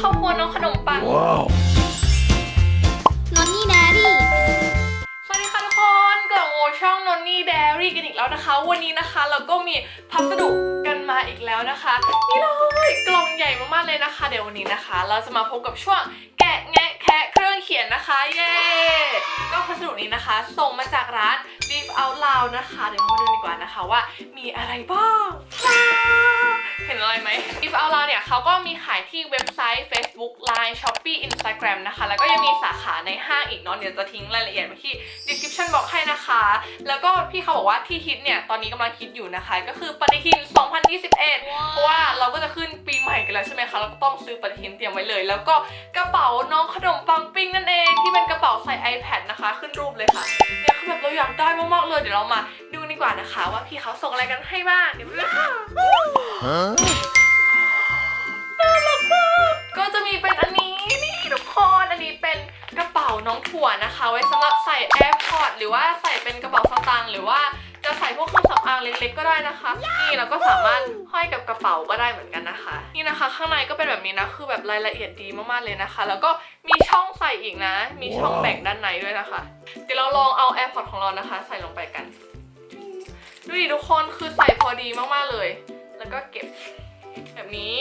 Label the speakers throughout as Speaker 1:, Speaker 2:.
Speaker 1: ข้าวโพดน้องขนมปัง
Speaker 2: Wow.
Speaker 3: นอนนี่แดรี่
Speaker 1: สวัสดีค่ะทุกคนกลับมาช่องนนนี่เดรี่กันอีกแล้วนะคะ วันนี้นะคะเราก็มีพัสดุกันมาอีกแล้วนะคะ นี่เลยกล่องใหญ่มากๆเลยนะคะ เดี๋ยววันนี้นะคะ เราจะมาพบกับช่วงแกะแงะแคะเครื่องเขียนนะคะเย้ก็พัสดุนี้นะคะ ส่งมาจากร้าน Beef Out Loud นะคะ เดี๋ยวมาดูดีกว่านะคะว่ามีอะไรบ้างว้าว เห็นอะไรไหม Beef Out Loud เนี่ยเขาก็มีขายที่เว็บไซต์ Facebook Line Shopee Instagram นะคะ แล้วก็ยังมีสาขาในห้างอีกเนาะเดี๋ยวจะทิ้งรายละเอียดไว้ที่ description box ให้นะคะ แล้วก็พี่เขาบอกว่าที่ฮิตเนี่ย ตอนนี้กำลังคิดอยู่นะคะ ก็คือปฏิทิน 2021 เพราะว่าเราก็จะขึ้นปีใหม่กันแล้วใช่ไหมคะเราก็ต้องซื้อปฏิทินเตรียมไว้เลย แล้วก็กระเป๋าน้องขนมปังปิ้งนั่นเองที่เป็นกระเป๋าใส่ iPad นะคะ ขึ้นรูปเลยค่ะเนี่ยคือแบบเราอยากได้มากๆเลยเดี๋ยวเรามาดูดี กว่านะคะ ว่าพี่เขาส่งอะไรกันให้บ้างเดี๋ยวไปดูค่ะ
Speaker 2: Huh?
Speaker 1: ก็จะมีเป็นอันนี้นี่ทุกคนอันนี้เป็นกระเป๋าน้องถั่วนะคะ ไว้สำหรับใส่ AirPods หรือว่าใส่เป็นกระเป๋าสตางค์หรือว่าจะใส่พวกเครื่องสำอางเล็กๆก็ได้นะคะ นี่เราก็สามารถห้อยกับกระเป๋าก็ได้เหมือนกันนะคะ นี่นะคะ ข้างในก็เป็นแบบนี้นะคือแบบรายละเอียดดีมากๆเลยนะคะ แล้วก็มีช่องใส่อีกนะ มีช่องแบ่งด้านในด้วยนะคะ เดี๋ยวเราลองเอา AirPods ของเรานะคะ ใส่ลงไปกัน ดูดิทุกคนคือใส่พอดีมากๆเลย แล้วก็เก็บแบบนี้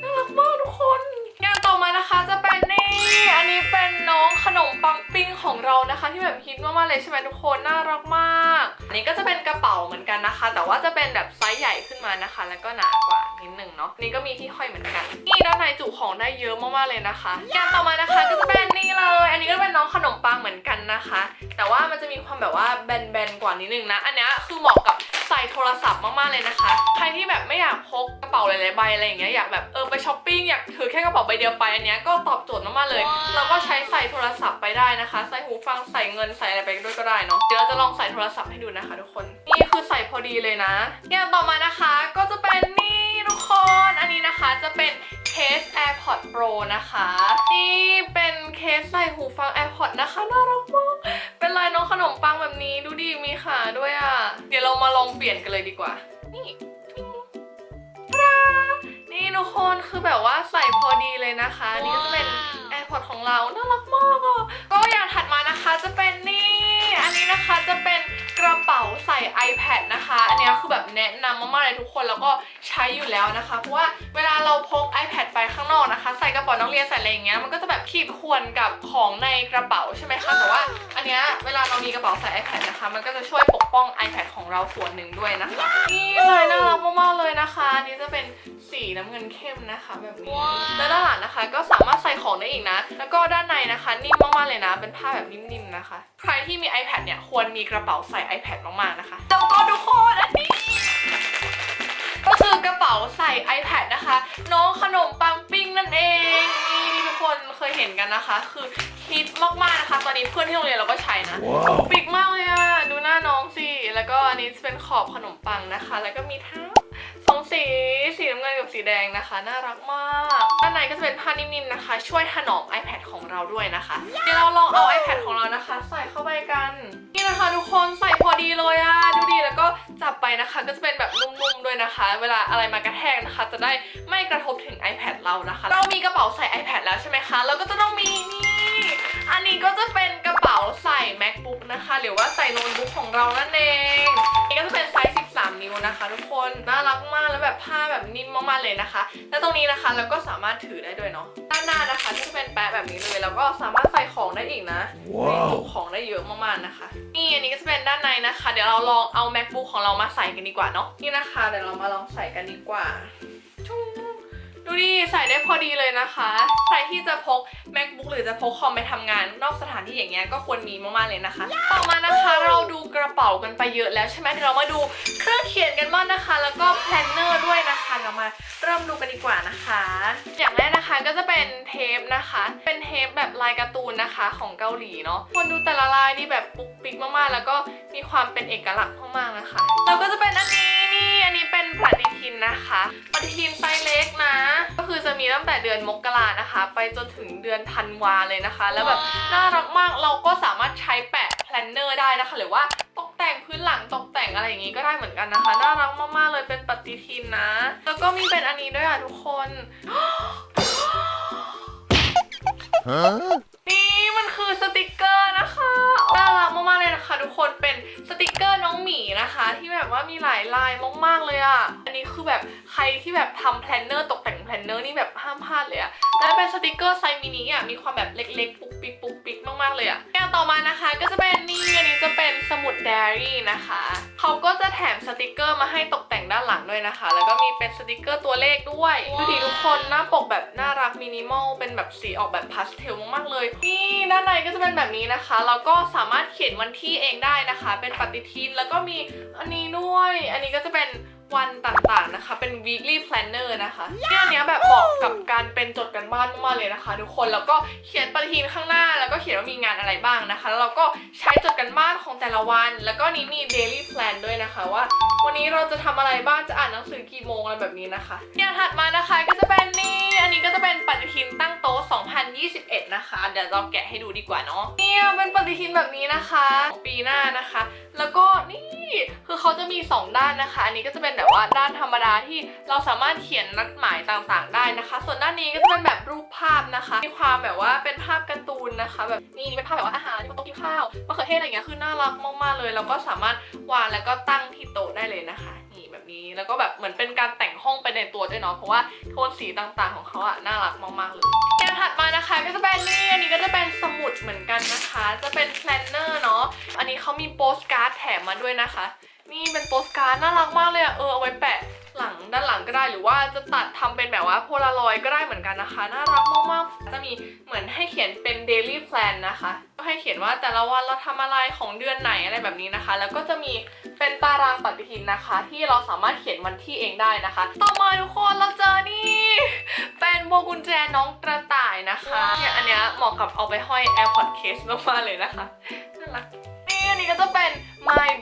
Speaker 1: น่ารักมากทุกคนงานต่อมานะคะจะเป็นนี่อันนี้เป็นน้องขนมปังปิ้งของเรานะคะ ที่แบบฮิตมากๆเลยใช่ไหมทุกคนน่ารักมาก อันนี้ก็จะเป็นกระเป๋าเหมือนกันนะคะ แต่ว่าจะเป็นแบบไซส์ใหญ่ขึ้นมานะคะ แล้วก็หนากว่า นิดหนึ่งเนาะนี่ก็มีที่ห้อยเหมือนกัน นี่ด้านในจุของได้เยอะมากๆเลยนะคะงานต่อมานะคะก็จะเป็นนี่เลย อันนี้ก็เป็นน้องขนมปังเหมือนกันนะคะ แต่ว่ามันจะมีความแบบว่าแบนๆกว่านิดนึงนะ อันนี้คือเหมาะกับใส่โทรศัพท์มากๆเลยนะคะ ใครที่แบบไม่อยากพกกระเป๋าหลายๆใบอะไรอย่างเงี้ยอยากแบบเออไปช้อปปิ้งอยากถือแค่กระเป๋าใบเดียวไปอันนี้ก็ตอบโจทย์มากๆเลยเราก็ใช้ใส่โทรศัพท์ไปได้นะคะ ใส่หูฟังใส่เงินใส่อะไรไปด้วยก็ได้เนาะเดี๋ยวเราจะลองใส่โทรศัพท์ให้ดูนะคะ ทุกคนนี่คือใส่พอดีเลยนะอย่างต่อมานะคะก็จะเป็นนี่ อันนี้นะคะจะเป็นเคส AirPods Pro นะคะ นี่เป็นเคสใส่หูฟัง AirPods นะคะน่ารักมาก เป็นลายน้องขนมปังแบบนี้ดูดิมีขาด้วยอะ เดี๋ยวเรามาลองเปลี่ยนกันเลยดีกว่า นี่ตาดานี่ทุกคนคือแบบว่าใส่พอดีเลยนะคะ นี่ก็จะเป็น AirPods ของเรา น่ารักมากอะก็อย่างถัดมานะคะจะเป็นนี่ อันนี้นะคะจะเป็น กระเป๋าใส่ iPad นะคะ อันเนี้ยคือแบบแนะนำมากๆเลยทุกคนแล้วก็ใช้อยู่แล้วนะคะ เพราะว่าเวลาเราพก iPad ไปข้างนอกนะคะ ใส่กระเป๋านักเรียนใส่อะไรอย่างเงี้ยมันก็จะแบบขีดข่วนกับของในกระเป๋าใช่ไหมคะแต่ว่าอันเนี้ยเวลาเรามีกระเป๋าใส่ iPad นะคะ มันก็จะช่วยปกป้อง iPad ของเราส่วนหนึ่งด้วยนะคะนี่เลยน่ารักมากๆเลยนะคะอันนี้จะเป็นสีน้ำเงินเข้มนะคะแบบนี้แล้วด้านหลังนะคะ ก็สามารถใส่ของได้อีกนะ แล้วก็ด้านในนะคะนิ่มมากๆเลยนะ เป็นผ้าแบบนิ่มๆนะคะ ใครที่มี iPad เนี่ยควรมีกระเป๋าใส่ iPad มากๆนะคะแล้วก็ทุกคนอันนี้ ก็คือกระเป๋าใส่ iPad นะคะ น้องขนมปังปิ้งนั่นเองนี่ทุกคนเคยเห็นกันนะคะ คือฮิตมากๆนะคะ ตอนนี้เพื่อนที่โรงเรียนเราก็ใช้นะ
Speaker 2: Wow.
Speaker 1: ปิกมากเลยอะดูหน้าน้องสิ แล้วก็อันนี้จะเป็นขอบขนมปังนะคะ แล้วก็มีทั้ง สีสีน้ำเงินกับสีแดงนะคะ น่ารักมากด้านในก็จะเป็นผ้านิ่มๆนะคะ ช่วยถนอม iPad ของเราด้วยนะคะเดี๋ยวเราลองเอา iPad ของเรานะคะ ใส่เข้าไปกันนี่นะคะทุกคนใส่พอดีเลยอะดูดีแล้วก็จับไปนะคะ ก็จะเป็นแบบนุ่มๆด้วยนะคะ เวลาอะไรมากระแทกนะคะ จะได้ไม่กระทบถึง iPad เรานะคะ เรามีกระเป๋าใส่ iPad แล้วใช่ไหมคะเราก็จะต้องมีนี่อันนี้ก็จะเป็นกระ ป๋าใส่ MacBook นะคะ หรือว่าใส่โน้ตบุ๊กของเรานั่นเองนี่ก็จะเป็นไซส์ 13 นิ้วนะคะ ทุกคน น่ารักมากแล้วแบบผ้าแบบนิ่มมากๆเลยนะคะ แล้วตรงนี้นะคะเราก็สามารถถือได้ด้วยเนาะด้านหน้านะคะก็จะเป็นแปะแบบนี้เลยแล้วก็สามารถใส่ของได้อีกนะ
Speaker 2: ว้าว
Speaker 1: จุของได้เยอะมากๆนะคะ นี่อันนี้ก็จะเป็นด้านในนะคะ เดี๋ยวเราลองเอา macbook ของเรามาใส่กันดีกว่าเนาะนี่นะคะเดี๋ยวเรามาลองใส่กันดีกว่าชุง ดูดิใส่ได้พอดีเลยนะคะ ใครที่จะพก macbook หรือจะพกคอมไปทำงาน นอกสถานที่อย่างเงี้ยก็ควรมีมากๆเลยนะคะ ต่อมานะคะเราดูกระเป๋ากันไปเยอะแล้วใช่ไหมเดี๋ยวเรามาดูเครื่องเขียนกันบ้างนะคะ แล้วก็แพลนเนอร์ด้วยนะคะเรามาเริ่มดูกันดีกว่านะคะ อย่างแรกนะคะก็จะเป็นเทปนะคะ เป็นเทปแบบลายการ์ตูนนะคะของเกาหลีเนาะคนดูแต่ละลายนี่แบบปุ๊กปิ๊กมากๆ แล้วก็มีความเป็นเอกลักษณ์มากๆนะคะแล้วก็จะเป็นอันนี้นี่อันนี้เป็นปฏิทินนะคะ ปฏิทินไซส์เล็กนะก็คือจะมีตั้งแต่เดือนมกรานะคะ ไปจนถึงเดือนธันวาเลยนะคะ แล้วแบบน่ารักมากเราก็สามารถใช้แปะแพลนเนอร์ได้นะคะ หรือว่าตกแต่งพื้นหลังตกแต่งอะไรอย่างงี้ก็ได้เหมือนกันนะคะ น่ารักมากๆเลยเป็นปฏิทินนะ แล้วก็มีเป็นอันนี้ด้วยอะทุกคน
Speaker 2: Huh?
Speaker 1: นี่มันคือสติกเกอร์นะคะน่ารักมากๆเลยนะคะ ทุกคนเป็นสติกเกอร์น้องหมีนะคะ ที่แบบว่ามีหลายลายมากๆเลยอะ อันนี้คือแบบใครที่แบบทำแพลนเนอร์ตกแต่งแพล นเนอร์นี่แบบห้ามพลาดเลยอะแล้วเป็นสติกเกอร์ไซส์มินิอะมีความแบบเล็กๆ ปุ๊กปิ๊กปุ๊กปิ๊กมากๆเลยอะอย่างต่อมานะคะก็จะเป็นนี่อันนี้จะเป็นสมุดไดอารี่นะคะเขาก็จะแถมสติกเกอร์มาให้ตกแต่งด้านหลังด้วยนะคะ แล้วก็มีเป็นสติกเกอร์ตัวเลขด้วยดูดิทุกคนหน้าปกแบบน่ารักมินิมอลเป็นแบบสีออกแบบพาสเทลมากๆเลย นี่ด้านในก็จะเป็นแบบนี้นะคะแล้วก็สามารถเขียนวันที่เองได้นะคะ เป็นปฏิทินแล้วก็มีอันนี้ด้วย อันนี้ก็จะเป็น วันต่างๆนะคะ เป็น weekly planner นะคะที่อันนี้แบบเหมาะกับการเป็นจดกันบ้านมากๆเลยนะคะ ทุกคนแล้วก็เขียนปฏิทินข้างหน้า แล้วก็เขียนว่ามีงานอะไรบ้างนะคะ แล้วเราก็ใช้จดกันบ้านของแต่ละวัน แล้วก็นี้มี daily plan ด้วยนะคะว่า วันนี้เราจะทำอะไรบ้างจะอ่านหนังสือกี่โมงอะไรแบบนี้นะคะอย่างถัดมานะคะก็จะเป็นนี่อันนี้ก็จะเป็นปฏิทินตั้งโต๊ะ 2021 นะคะ เดี๋ยวเราแกะให้ดูดีกว่าเนาะเนี่ยเป็นปฏิทินแบบนี้นะคะปีหน้านะคะ แล้วก็นี่คือเขาจะมี 2 ด้านนะคะ อันนี้ก็จะเป็นแบบว่าด้านธรรมดาที่เราสามารถเขียนนัดหมายต่างๆ ได้นะคะ ส่วนด้านนี้ก็จะเป็นแบบรูปภาพนะคะ มีความแบบว่าเป็นภาพการ์ตูนนะคะ แบบนี่เป็นภาพแบบว่าอาหารบนโต๊ะกินข้าวมะเขือเทศอะไรอย่างเงี้ยคือน่ารักมากๆเลย แล้วก็สามารถวางแล้วก็ตั้งที่โต๊ะได้เลยนะคะนี่แบบนี้แล้วก็แบบเหมือนเป็นการแต่งห้องไปในตัวด้วยเนาะเพราะว่าโทนสีต่างๆของเขาอะน่ารักมากๆเลยอย่างถัดมานะคะก็จะเป็นนี่อันนี้ก็จะเป็นสมุดเหมือนกันนะคะ จะเป็น planner เนาะอันนี้เขามีโปสการ์ดแถมมาด้วยนะคะ นี่เป็นโปสการ์ดน่ารักมากเลยอะเออเอาไว้แปะหลังด้านหลังก็ได้หรือว่าจะตัดทำเป็นแบบว่าโพลารอยก็ได้เหมือนกันนะคะ น่ารักมากๆ จะมีเหมือนให้เขียนเป็น daily plan นะคะ ก็ให้เขียนว่าแต่ละวันเราทำอะไรของเดือนไหนอะไรแบบนี้นะคะ แล้วก็จะมีเป็นตารางปฏิทินนะคะ ที่เราสามารถเขียนวันที่เองได้นะคะ ต่อมาทุกคนเราเจอนี่เป็นพวงกุญแจน้องกระต่ายนะคะเนี่ยอันเนี้ยเหมาะกับเอาไปห้อย AirPod case มากๆเลยนะคะน่ารักนี่อันนี้ก็จะเป็น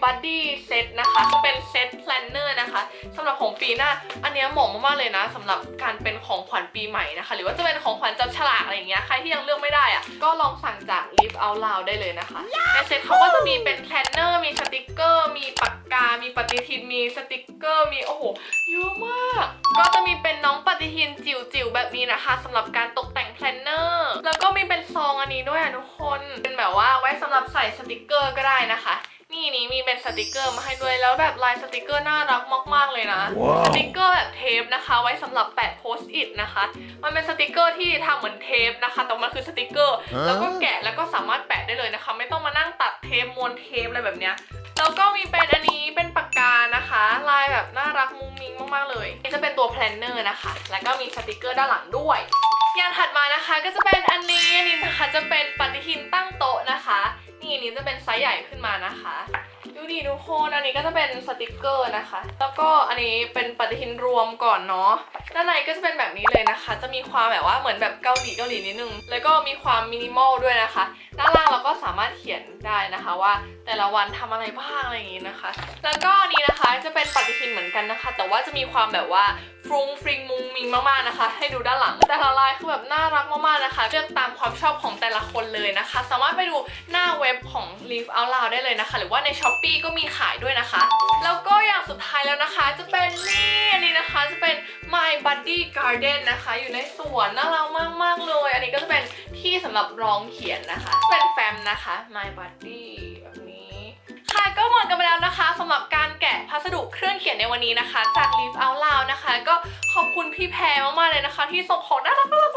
Speaker 1: My Buddy Set นะคะจะเป็นเซต planner นะคะสำหรับของปีหน้า อันเนี้ยเหมาะมากๆเลยนะสำหรับการเป็นของขวัญปีใหม่นะคะ หรือว่าจะเป็นของขวัญจับฉลากอะไรอย่างเงี้ยใครที่ยังเลือกไม่ได้อะก็ลองสั่งจาก Live Out Loud ได้เลยนะคะในเซตเขาก็จะมีเป็น planner มีสติกเกอร์มีปากกา มีปฏิทินมีสติกเกอร์มีโอ้โหเยอะมาก ก็จะมีเป็นน้องปฏิทินจิ๋วๆแบบนี้นะคะสำหรับการตกแต่ง planner แล้วก็มีเป็นซองอันนี้ด้วยอะทุกคน เป็นแบบว่าไว้สำหรับใส่สติกเกอร์ก็ได้นะคะ นี่นี้มีเป็นสติกเกอร์มาให้ด้วยแล้วแบบลายสติกเกอร์น่ารักมากๆเลยนะ
Speaker 2: ว้าว
Speaker 1: สติกเกอร์แบบเทปนะคะ ไว้สำหรับแปะโพสต์อิทนะคะ มันเป็นสติกเกอร์ที่ทำเหมือนเทปนะคะแต่มันคือสติกเกอร์ แล้วก็แกะแล้วก็สามารถแปะได้เลยนะคะ ไม่ต้องมานั่งตัดเทปม้วนเทปอะไรแบบเนี้ยแล้วก็มีเป็นอันนี้เป็นปากกานะคะ ลายแบบน่ารักมุ้งมิ้งมากๆเลยนี่จะเป็นตัวแพลนเนอร์นะคะ แล้วก็มีสติกเกอร์ด้านหลังด้วย อย่างถัดมานะคะก็จะเป็นอันนี้อันนี้นะคะจะเป็นปฏิทินตั้งโต๊ะนะคะ นี่อันนี้จะเป็นไซส์ใหญ่ขึ้นมานะคะ ดูดีทุกคนอันนี้ก็จะเป็นสติกเกอร์นะคะ แล้วก็อันนี้เป็นปฏิทินรวมก่อนเนาะ ด้านในก็จะเป็นแบบนี้เลยนะคะ จะมีความแบบว่าเหมือนแบบเกาหลีเกาหลีนิดนึง แล้วก็มีความมินิมอลด้วยนะคะ ด้านล่างเราก็สามารถเขียนได้นะคะว่าแต่ละวันทำอะไรบ้างอะไรอย่างนี้นะคะ แล้วก็อันนี้นะคะจะเป็นปฏิทินเหมือนกันนะคะ แต่ว่าจะมีความแบบว่าฟรุงฟริงมุงมิงมากๆนะคะ ให้ดูด้านหลัง แต่ละลายคือแบบน่ารักมากๆนะคะเลือกตามความชอบของแต่ละคนเลยนะคะ สามารถไปดูหน้าเว็บของ Live Out Loud ได้เลยนะคะ หรือว่าใน s h อ p e e ก็มีขายด้วยนะคะ แล้วก็อย่างสุดท้ายแล้วนะคะ จะเป็นนี่อันนี้ การ์เด้นนะคะ อยู่ในสวนน่ารักมาก ๆ เลย อันนี้ก็จะเป็นที่สำหรับรองเขียนนะคะ เป็นแฟมนะคะ My Buddy แบบนี้ ค่ะก็หมดกันไปแล้วนะคะสำหรับการแกะพัสดุเครื่องเขียนในวันนี้นะคะ จาก Live Out Loud นะคะ ก็ขอบคุณพี่แพรมาก ๆ เลยนะคะ ที่ส่งของน่ารักน่ารัก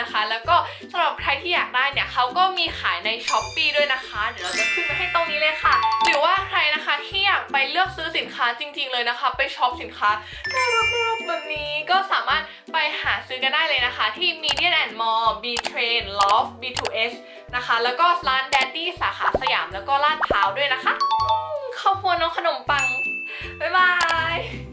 Speaker 1: นะคะ แล้วก็สำหรับใครที่อยากได้เนี่ยเขาก็มีขายใน s h อ p e e ด้วยนะคะ เดี๋ยวเราจะขึ้นมาให้ตรงนี้เลยค่ะ หรือว่าใครนะคะที่อยากไปเลือกซื้อสินค้าจริง ๆเลยนะคะ ไปช็อปสินค้าน่ารักน่ารักแบบนี้ก็สามารถไปหาซื้อกันได้เลยนะคะ ที่ Median and Mall B Train Loft B2S นะคะ แล้วก็ร้าน Daddy สาขาสยามแล้วก็ลาดพร้าวด้วยนะคะข้าวพดน้องขนมปังบ๊ายบาย